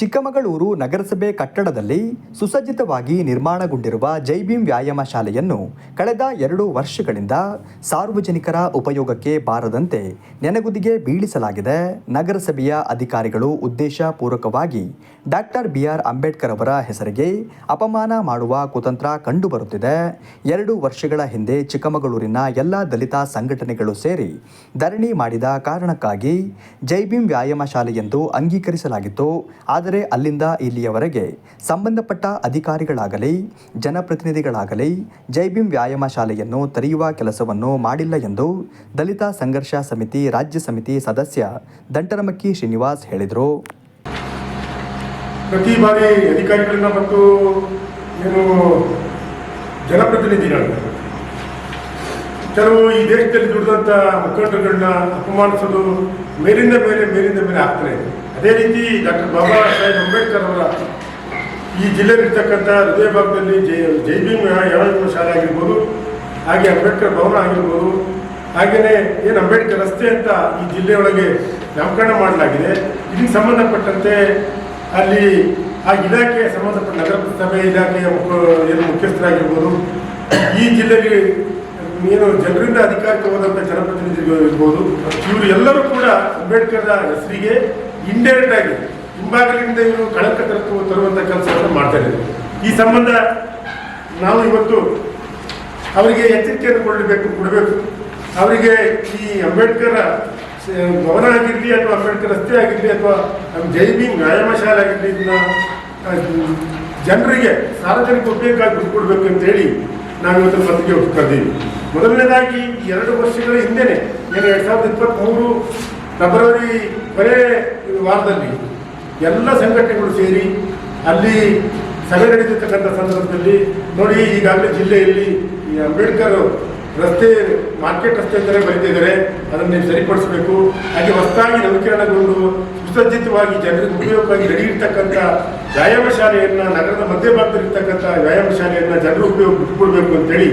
ಚಿಕ್ಕಮಗಳೂರು ನಗರಸಭೆ ಕಟ್ಟಡದಲ್ಲಿ ಸುಸಜ್ಜಿತವಾಗಿ ನಿರ್ಮಾಣಗೊಂಡಿರುವ ಜೈಭೀಮ್ ವ್ಯಾಯಾಮ ಶಾಲೆಯನ್ನು ಕಳೆದ ಎರಡು ವರ್ಷಗಳಿಂದ ಸಾರ್ವಜನಿಕರ ಉಪಯೋಗಕ್ಕೆ ಬಾರದಂತೆ ನೆನಗುದಿಗೆ ಬೀಳಿಸಲಾಗಿದೆ. ನಗರಸಭೆಯ ಅಧಿಕಾರಿಗಳು ಉದ್ದೇಶಪೂರ್ವಕವಾಗಿ ಡಾಕ್ಟರ್ ಬಿಆರ್ ಅಂಬೇಡ್ಕರ್ ಅವರ ಹೆಸರಿಗೆ ಅಪಮಾನ ಮಾಡುವ ಕುತಂತ್ರ ಕಂಡುಬರುತ್ತಿದೆ. ಎರಡು ವರ್ಷಗಳ ಹಿಂದೆ ಚಿಕ್ಕಮಗಳೂರಿನ ಎಲ್ಲ ದಲಿತ ಸಂಘಟನೆಗಳು ಸೇರಿ ಧರಣಿ ಮಾಡಿದ ಕಾರಣಕ್ಕಾಗಿ ಜೈಭೀಮ್ ವ್ಯಾಯಾಮ ಶಾಲೆಯೆಂದು ಅಂಗೀಕರಿಸಲಾಗಿತ್ತು. ಆದರೆ ಅಲ್ಲಿಂದ ಇಲ್ಲಿಯವರೆಗೆ ಸಂಬಂಧಪಟ್ಟ ಅಧಿಕಾರಿಗಳಾಗಲಿ, ಜನಪ್ರತಿನಿಧಿಗಳಾಗಲಿ ಜೈಬಿಂ ವ್ಯಾಯಾಮ ಶಾಲೆಯನ್ನು ತೆರೆಯುವ ಕೆಲಸವನ್ನು ಮಾಡಿಲ್ಲ ಎಂದು ದಲಿತ ಸಂಘರ್ಷ ಸಮಿತಿ ರಾಜ್ಯ ಸಮಿತಿ ಸದಸ್ಯ ದಂಟರಮಕ್ಕಿ ಶ್ರೀನಿವಾಸ್ ಹೇಳಿದರು. ಪ್ರತಿ ಬಾರಿ ಅಧಿಕಾರಿಗಳನ್ನ ಮತ್ತು ಏನು ಜನಪ್ರತಿನಿಧಿಗಳ, ಕೆಲವು ಈ ದೇಶದಲ್ಲಿ ದುಡಿದಂಥ ಮುಖಂಡರುಗಳನ್ನ ಅಪಮಾನಿಸೋದು ಮೇಲಿಂದ ಮೇಲೆ ಮೇಲಿಂದ ಮೇಲೆ ಆಗ್ತಾರೆ ಅದೇ ರೀತಿ ಡಾಕ್ಟರ್ ಬಾಬಾ ಸಾಹೇಬ್ ಅಂಬೇಡ್ಕರ್ ಅವರ ಈ ಜಿಲ್ಲೆಯಲ್ಲಿರ್ತಕ್ಕಂಥ ಹೃದಯ ಭಾಗದಲ್ಲಿ ಜೈ ಜೈ ಭೀಮ್ ಯಾವ ಶಾಲೆ ಆಗಿರ್ಬೋದು, ಹಾಗೆ ಅಂಬೇಡ್ಕರ್ ಭವನ ಆಗಿರ್ಬೋದು, ಹಾಗೆಯೇ ಏನು ಅಂಬೇಡ್ಕರ್ ರಸ್ತೆ ಅಂತ ಈ ಜಿಲ್ಲೆಯೊಳಗೆ ನಾಮಕರಣ ಮಾಡಲಾಗಿದೆ. ಇದಕ್ಕೆ ಸಂಬಂಧಪಟ್ಟಂತೆ ಅಲ್ಲಿ ಆ ಇಲಾಖೆ ಸಂಬಂಧಪಟ್ಟ ನಗರ ಸಭೆ ಇಲಾಖೆಯ ಏನು ಮುಖ್ಯಸ್ಥರಾಗಿರ್ಬೋದು, ಈ ಜಿಲ್ಲೆಗೆ ಏನು ಜನರಿಂದ ಅಧಿಕಾರಕ್ಕೆ ಜನಪ್ರತಿನಿಧಿಗಳು ಇರ್ಬೋದು, ಇವರು ಎಲ್ಲರೂ ಕೂಡ ಅಂಬೇಡ್ಕರ್ ಹೆಸರಿಗೆ ಇಂಡೈರೆಕ್ಟ್ ಆಗಿ ಹಿಂಭಾಗಲಿಂದ ಇವರು ಕಳಂಕ ತರುವ ತರುವಂಥ ಕೆಲಸವನ್ನು ಮಾಡ್ತಾ ಈ ಸಂಬಂಧ ನಾವು ಇವತ್ತು ಅವರಿಗೆ ಎಚ್ಚರಿಕೆಯನ್ನು ಕೊಡಬೇಕು ಕೊಡಬೇಕು. ಅವರಿಗೆ ಈ ಅಂಬೇಡ್ಕರ್ ಭವನ ಆಗಿರಲಿ ಅಥವಾ ಅಂಬೇಡ್ಕರ್ ರಸ್ತೆ ಆಗಿರಲಿ ಅಥವಾ ಜೈ ಭೀಮ್ ವ್ಯಾಯಾಮ ಶಾಲೆ ಆಗಿರಲಿ ಜನರಿಗೆ ಸಾರ್ವಜನಿಕ ಉಪಯೋಗಕ್ಕಾಗಿ ಬಿಟ್ಕೊಡ್ಬೇಕು ಅಂತೇಳಿ ನಾವು ಇವತ್ತು ಪತ್ರಿಕೆ ಕರೆದೀವಿ ಮೊದಲನೇದಾಗಿ ಎರಡು ವರ್ಷಗಳ ಹಿಂದೆನೆ, ಏನು ಎರಡು ಸಾವಿರದ ಇಪ್ಪತ್ತ್ಮೂರು ಫೆಬ್ರವರಿ ಕೊನೆ ವಾರದಲ್ಲಿ ಎಲ್ಲ ಸಂಘಟನೆಗಳು ಸೇರಿ ಅಲ್ಲಿ ಸಭೆ ನಡೆದಿರ್ತಕ್ಕಂಥ ಸಂದರ್ಭದಲ್ಲಿ ನೋಡಿ ಈಗಾಗಲೇ ಜಿಲ್ಲೆಯಲ್ಲಿ ಈ ಅಂಬೇಡ್ಕರ್ ರಸ್ತೆ, ಮಾರ್ಕೆಟ್ ರಸ್ತೆ ಅಂತಲೇ ಬರೀತಿದ್ದಾರೆ ಅದನ್ನು ನೀವು ಸರಿಪಡಿಸಬೇಕು. ಹಾಗೆ ಹೊಸದಾಗಿ ನವೀಕರಣಗೊಂಡು ಸುಸಜ್ಜಿತವಾಗಿ ಜನರಿಗೆ ಉಪಯೋಗವಾಗಿ ನಡೆಯಿರ್ತಕ್ಕಂಥ ವ್ಯಾಯಾಮ ಶಾಲೆಯನ್ನು, ನಗರದ ಮಧ್ಯಭಾಗದಲ್ಲಿರ್ತಕ್ಕಂಥ ವ್ಯಾಯಾಮ ಶಾಲೆಯನ್ನು ಜನರು ಉಪಯೋಗ ಬಿಟ್ಟುಕೊಡ್ಬೇಕು ಅಂತೇಳಿ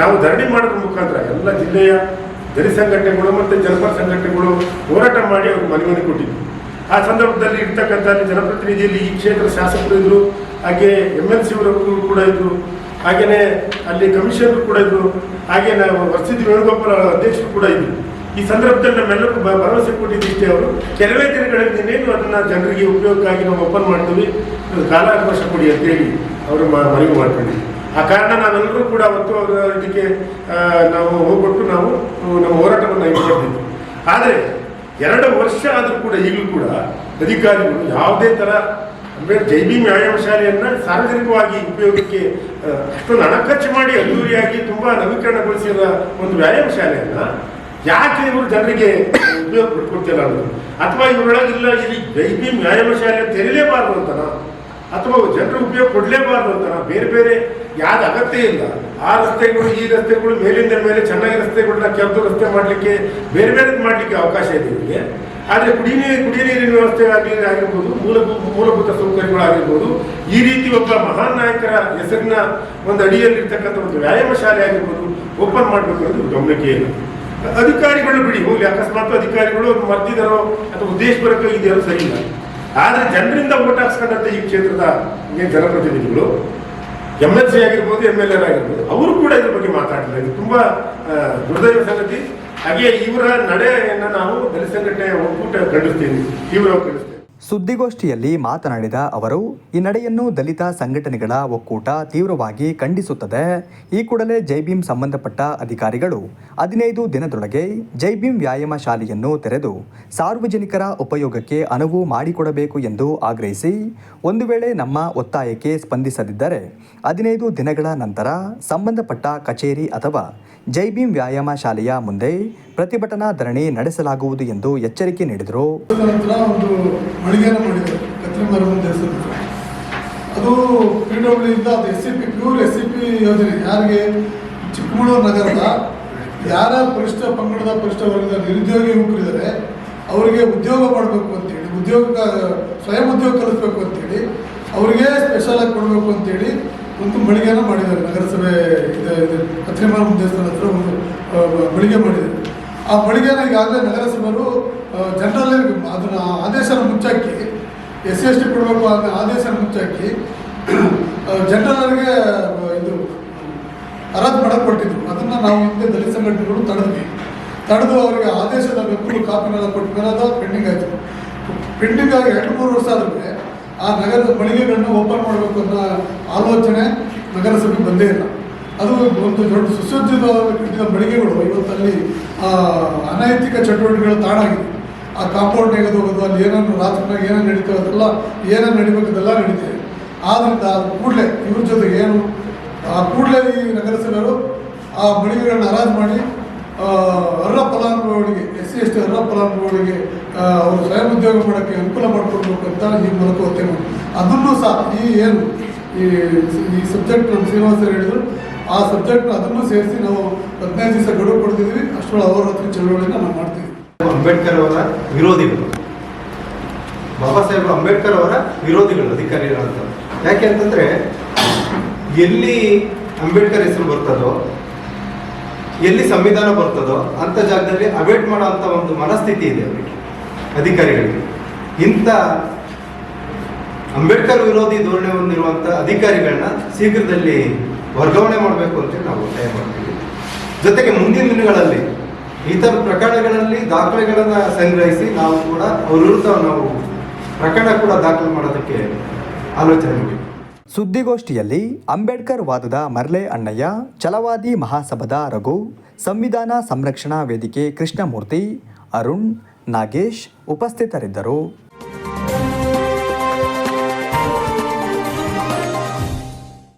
ನಾವು ಧರಣಿ ಮಾಡೋದ್ರ ಮುಖಾಂತರ ಎಲ್ಲ ಜಿಲ್ಲೆಯ ದಲಿತ ಸಂಘಟನೆಗಳು ಮತ್ತು ಜನಪರ ಸಂಘಟನೆಗಳು ಹೋರಾಟ ಮಾಡಿ ಅವ್ರಿಗೆ ಮನವಿ ಕೊಟ್ಟಿದ್ರು ಆ ಸಂದರ್ಭದಲ್ಲಿ ಇರ್ತಕ್ಕಂಥ ಜನಪ್ರತಿನಿಧಿಯಲ್ಲಿ ಈ ಕ್ಷೇತ್ರ ಶಾಸಕರು ಇದ್ದರು ಹಾಗೆ ಎಂ ಎಲ್ ಸಿ ಕೂಡ ಇದ್ದರು ಹಾಗೆಯೇ ಅಲ್ಲಿ ಕಮಿಷನರ್ ಕೂಡ ಇದ್ದರು ಹಾಗೆ ನಾವು ವರ್ಷದ ವೇಣುಗೋಪಾಲ ಅಧ್ಯಕ್ಷರು ಕೂಡ ಇದ್ದರು ಈ ಸಂದರ್ಭದಲ್ಲಿ ನಮ್ಮೆಲ್ಲರಿಗೂ ಭರವಸೆ ಕೊಟ್ಟಿದ್ದಿಷ್ಟೇ ಅವರು. ಕೆಲವೇ ದಿನಗಳಲ್ಲಿ ಇನ್ನೇನು ಅದನ್ನ ಜನರಿಗೆ ಉಪಯೋಗಕ್ಕಾಗಿ ನಾವು ಓಪನ್ ಮಾಡ್ತೀವಿ ಕಾಲಾವಕಾಶ ಕೊಡಿ ಅಂತೇಳಿ ಅವರು ಮನವಿ ಮಾಡ್ಕೊಂಡಿದ್ವಿ ಆ ಕಾರಣ ನಾವೆಲ್ಲರೂ ಕೂಡ ಅವತ್ತು ಅವರ ಇದಕ್ಕೆ ನಾವು ಹೋಗ್ಬಿಟ್ಟು ನಾವು ನಮ್ಮ ಹೋರಾಟವನ್ನು ಇಟ್ಕೊಂಡಿದ್ವಿ ಆದರೆ, ಎರಡು ವರ್ಷ ಆದರೂ ಕೂಡ, ಈಗಲೂ ಕೂಡ ಅಧಿಕಾರಿಗಳು ಯಾವುದೇ ಥರ ಅಂದರೆ ಜೈವಿ ಭೀಮ್ ವ್ಯಾಯಾಮ ಶಾಲೆಯನ್ನು ಸಾರ್ವಜನಿಕವಾಗಿ ಉಪಯೋಗಕ್ಕೆ ಅಷ್ಟೊಂದು ಹಣ ಖರ್ಚು ಮಾಡಿ ಅದ್ದೂರಿಯಾಗಿ ತುಂಬ ನವೀಕರಣಗೊಳಿಸಿದ ಒಂದು ವ್ಯಾಯಾಮ ಶಾಲೆಯನ್ನು, ಯಾಕೆ ಇವರು ಜನರಿಗೆ ಉಪಯೋಗ ಬಿಟ್ಕೊಡ್ತಿಲ್ಲ ಅನ್ನೋದು. ಅಥವಾ ಇವರೊಳಗಿಲ್ಲ, ಇಲ್ಲಿ ಜೈವಿ ವ್ಯಾಯಾಮ ಶಾಲೆ ತೆರಲೇಬಾರದು ಅಂತನಾ ಅಥವಾ ಜನರು ಉಪಯೋಗ ಕೊಡಲೇಬಾರ್ದು ಅಂತ ನಾವು ಬೇರೆ ಬೇರೆ ಯಾವ್ದು ಅಗತ್ಯ ಇಲ್ಲ. ಆ ರಸ್ತೆಗಳು, ಈ ರಸ್ತೆಗಳು ಮೇಲಿಂದ ಮೇಲೆ ಚೆನ್ನಾಗಿ ರಸ್ತೆಗಳನ್ನ ಕೆಂಪು ರಸ್ತೆ ಮಾಡಲಿಕ್ಕೆ ಬೇರೆ ಬೇರೆ ಮಾಡಲಿಕ್ಕೆ ಅವಕಾಶ ಇದೆ ನಿಮಗೆ. ಆದರೆ ಕುಡಿ ನೀರು ನೀರಿನ ವ್ಯವಸ್ಥೆ ಆಗಲಿ ಆಗಿರ್ಬೋದು ಮೂಲಭೂತ ಮೂಲಭೂತ ಸೌಕರ್ಯಗಳಾಗಿರ್ಬೋದು, ಈ ರೀತಿ ಒಬ್ಬ ಮಹಾನ್ ನಾಯಕರ ಹೆಸರಿನ ಒಂದು ಅಡಿಯಲ್ಲಿರ್ತಕ್ಕಂಥ ಒಂದು ವ್ಯಾಯಾಮ ಶಾಲೆ ಆಗಿರ್ಬೋದು, ಓಪನ್ ಮಾಡಬೇಕು ಅನ್ನೋದು ಗಮನಕ್ಕೆ ಇಲ್ಲ. ಅಧಿಕಾರಿಗಳು ಬಿಡಿ, ಹೋಗಲಿ, ಅಕಸ್ಮಾತ್ ಅಧಿಕಾರಿಗಳು ಮರ್ತಿದಾರೋ ಅಥವಾ ಉದ್ದೇಶಪೂರ್ವಕ ಇದೆಯೋ ಸರಿ ಇಲ್ಲ. ಆದರೆ ಜನರಿಂದ ಓಟ್ ಹಾಕ್ಸ್ಕೊಂಡಂತ ಈ ಕ್ಷೇತ್ರದ ಜನಪ್ರತಿನಿಧಿಗಳು. ಎಂ ಎಲ್ ಸಿ ಆಗಿರ್ಬೋದು ಎಂ ಎಲ್ ಎರ್ ಆಗಿರ್ಬೋದು, ಅವರು ಕೂಡ ಇದ್ರ ಬಗ್ಗೆ ಮಾತಾಡಲಿಲ್ಲ ಇದು ತುಂಬಾ ದುರ್ದೈವ ಸಂಗತಿ. ಹಾಗೆ ಇವರ ನಡೆಯನ್ನು ನಾವು ದಲಿತ ಸಂಘಟನೆ ಒಕ್ಕೂಟ ಖಂಡಿಸ್ತೀವಿ. ತೀವ್ರವಾಗಿ ಖಂಡಿಸ್ತೀವಿ. ಸುದ್ದಿಗೋಷ್ಠಿಯಲ್ಲಿ ಮಾತನಾಡಿದ ಅವರು, ಈ ನಡೆಯನ್ನು ದಲಿತ ಸಂಘಟನೆಗಳ ಒಕ್ಕೂಟ ತೀವ್ರವಾಗಿ ಖಂಡಿಸುತ್ತದೆ. ಈ ಕೂಡಲೇ ಜೈಭೀಮ್ ಸಂಬಂಧಪಟ್ಟ ಅಧಿಕಾರಿಗಳು ಹದಿನೈದು ದಿನದೊಳಗೆ ಜೈಭೀಮ್ ವ್ಯಾಯಾಮ ಶಾಲೆಯನ್ನು ತೆರೆದು ಸಾರ್ವಜನಿಕರ ಉಪಯೋಗಕ್ಕೆ ಅನುವು ಮಾಡಿಕೊಡಬೇಕು ಎಂದು ಆಗ್ರಹಿಸಿ, ಒಂದು ವೇಳೆ ನಮ್ಮ ಒತ್ತಾಯಕ್ಕೆ ಸ್ಪಂದಿಸದಿದ್ದರೆ ಹದಿನೈದು ದಿನಗಳ ನಂತರ ಸಂಬಂಧಪಟ್ಟ ಕಚೇರಿ ಅಥವಾ ಜೈಭೀಮ್ ವ್ಯಾಯಾಮ ಶಾಲೆಯ ಮುಂದೆ ಪ್ರತಿಭಟನಾ ಧರಣಿ ನಡೆಸಲಾಗುವುದು ಎಂದು ಎಚ್ಚರಿಕೆ ನೀಡಿದರು. ಅದು ಪಿ ಡಬ್ಲ್ಯೂ ಇಂದ ಅದು S C P pure S C P ಯೋಜನೆ. ಯಾರಿಗೆ? ಚಿಕ್ಕಮಗಳೂರು ನಗರದ ಯಾರ ಪರಿಷ್ಠ ಪಂಗಡದ ಪರಿಷ್ಠ ವರ್ಗದ ನಿರುದ್ಯೋಗಿ ಯುವಕರಿದ್ದಾರೆ ಅವರಿಗೆ ಉದ್ಯೋಗ ಮಾಡಬೇಕು ಅಂತೇಳಿ ಉದ್ಯೋಗ, ಸ್ವಯಂ ಉದ್ಯೋಗ ಕಲಿಸ್ಬೇಕು ಅಂತೇಳಿ ಅವರಿಗೆ ಸ್ಪೆಷಲ್ ಆಗಿ ಕೊಡಬೇಕು ಅಂತೇಳಿ ಒಂದು ಮಳಿಗೆನ ಮಾಡಿದ್ದಾರೆ. ನಗರಸಭೆ ಇದೆ ಮಾರಮ್ಮನ ದೇವಸ್ಥಾನ ಹತ್ರ ಒಂದು ಬೆಳಿಗ್ಗೆ ಮಾಡಿದ್ದಾರೆ. ಆ ಬೆಳಿಗ್ಗೆನ ಈಗಾಗಲೇ ನಗರಸಭೆಯವರು ಜನರಲ್ಲಿ ಅದನ್ನ ಆದೇಶನ ಮುಚ್ಚಾಕಿ, ಎಸ್ ಎಸ್ ಟಿ ಕೊಡಬೇಕು ಅಂತ ಆದೇಶನ ಮುಚ್ಚಾಕಿ ಜನರಲ್ಲಿಗೆ ಇದು ಹರಾಜು ಮಾಡಕ್ಕೆ ಕೊಟ್ಟಿದ್ರು ಅದನ್ನು ನಾವು ಹಿಂದೆ ದಲಿತ ಸಂಘಟನೆಗಳು ತಡೆದ್ವಿ. ತಡೆದು ಅವರಿಗೆ ಆದೇಶದ ನಕಲು ಕಾಪಿನೆಲ್ಲ ಕೊಟ್ಟ ಮೇಲೆ ಅದು ಪೆಂಡಿಂಗ್ ಆಯಿತು. ಪೆಂಡಿಂಗ್ ಆಗಿ ಎರಡು ಮೂರು ವರ್ಷ ಆದ್ರೆ ಆ ನಗರದ ಮಳಿಗೆಗಳನ್ನು ಓಪನ್ ಮಾಡಬೇಕು ಅನ್ನೋ ಆಲೋಚನೆ ನಗರಸಭೆಗೆ ಬಂದೇ ಇಲ್ಲ. ಅದು ಒಂದು ದೊಡ್ಡ ಸುಸಜ್ಜಿತವಾದ ಮಳಿಗೆಗಳು ಇವತ್ತಲ್ಲಿ ಆ, ಅನೈತಿಕ ಚಟುವಟಿಕೆಗಳು ತಾಣಾಗಿದೆ. ಆ ಕಾಂಪೌಂಡ್ ಹೋಗೋದು ಅಲ್ಲಿ ಏನೇನು ರಾತ್ರಿನಾಗ ಏನೇನು ನಡೀತೋ ಅದೆಲ್ಲ ಏನೇನು ನಡಿಬೇಕು ಅದೆಲ್ಲ ನಡೀತಿದೆ ಆದ್ದರಿಂದ ಕೂಡಲೇ ಇವ್ರ ಜೊತೆಗೆ ಏನು ಆ ಕೂಡಲೇ ಈ ನಗರಸಭೆಯವರು ಆ ಮಳಿಗೆಗಳನ್ನ ಹರಾಜು ಮಾಡಿ ಅರ್ಹ ಫಲಾನುಭವಿಗಳಿಗೆ ಎಸ್ ಸಿ ಎಸ್ ಟಿ ಅರ್ಹ ಫಲಾನುಭವಿಗಳಿಗೆ ಅವರು ಸ್ವಯಂ ಉದ್ಯೋಗ ಮಾಡೋಕ್ಕೆ ಅನುಕೂಲ ಮಾಡಿಕೊಡ್ಬೇಕು ಅಂತ ಈ ಮೂಲಕ ಒತ್ತಾಯ ಮಾಡಿ ಅದನ್ನು ಸಹ ಈ ಏನು, ಈ ಈ ಸಬ್ಜೆಕ್ಟ್ ನಮ್ಮ ಶ್ರೀನಿವಾಸರು ಹೇಳಿದ್ರು, ಆ ಸಬ್ಜೆಕ್ಟ್ ಅದನ್ನು ಸೇರಿಸಿ ನಾವು ಹದಿನೈದು ದಿವಸ ಗಡುವು ಕೊಡ್ತಿದ್ವಿ ಅಷ್ಟೊಳ ಅವರ ಹತ್ರ ಚಳುವಳಿಯನ್ನು ನಾವು ಮಾಡ್ತೀವಿ ಅಂಬೇಡ್ಕರ್ ಅವರ ವಿರೋಧಿಗಳು. ಬಾಬಾ ಸಾಹೇಬ್ ಅಂಬೇಡ್ಕರ್ ಅವರ ವಿರೋಧಿಗಳು ಅಧಿಕಾರಿಗಳಂತ ಯಾಕೆ ಅಂತಂದ್ರೆ, ಎಲ್ಲಿ ಅಂಬೇಡ್ಕರ್ ಹೆಸರು ಬರ್ತದೋ, ಎಲ್ಲಿ ಸಂವಿಧಾನ ಬರ್ತದೋ, ಅಂತ ಜಾಗದಲ್ಲಿ ಅಬೇಟ್ ಮಾಡೋ ಅಂಥ ಒಂದು ಮನಸ್ಥಿತಿ ಇದೆ ಅವರಿಗೆ. ಅಧಿಕಾರಿಗಳಿಗೆ. ಇಂಥ ಅಂಬೇಡ್ಕರ್ ವಿರೋಧಿ ಧೋರಣೆ ಹೊಂದಿರುವಂಥ ಅಧಿಕಾರಿಗಳನ್ನ ಶೀಘ್ರದಲ್ಲಿ ವರ್ಗಾವಣೆ ಮಾಡಬೇಕು ಅಂತ ನಾವು ಒತ್ತಾಯ ಮಾಡ್ತೀವಿ. ಜೊತೆಗೆ ಮುಂದಿನ ದಿನಗಳಲ್ಲಿ ಈ ಥರ ಪ್ರಕರಣಗಳಲ್ಲಿ ದಾಖಲೆಗಳನ್ನು ಸಂಗ್ರಹಿಸಿ ನಾವು ಕೂಡ ಅವ್ರ ವಿರುದ್ಧ ನಾವು ಪ್ರಕರಣ ಕೂಡ ದಾಖಲು ಮಾಡೋದಕ್ಕೆ ಆಲೋಚನೆ ಮಾಡಿ ಸುದ್ದಿಗೋಷ್ಠಿಯಲ್ಲಿ ಅಂಬೇಡ್ಕರ್ ವಾದದ ಮರ್ಲೆ ಅಣ್ಣಯ್ಯ ಚಲವಾದಿ ಮಹಾಸಭದ ರಘು, ಸಂವಿಧಾನ ಸಂರಕ್ಷಣಾ ವೇದಿಕೆ ಕೃಷ್ಣಮೂರ್ತಿ, ಅರುಣ್ ನಾಗೇಶ್ ಉಪಸ್ಥಿತರಿದ್ದರು.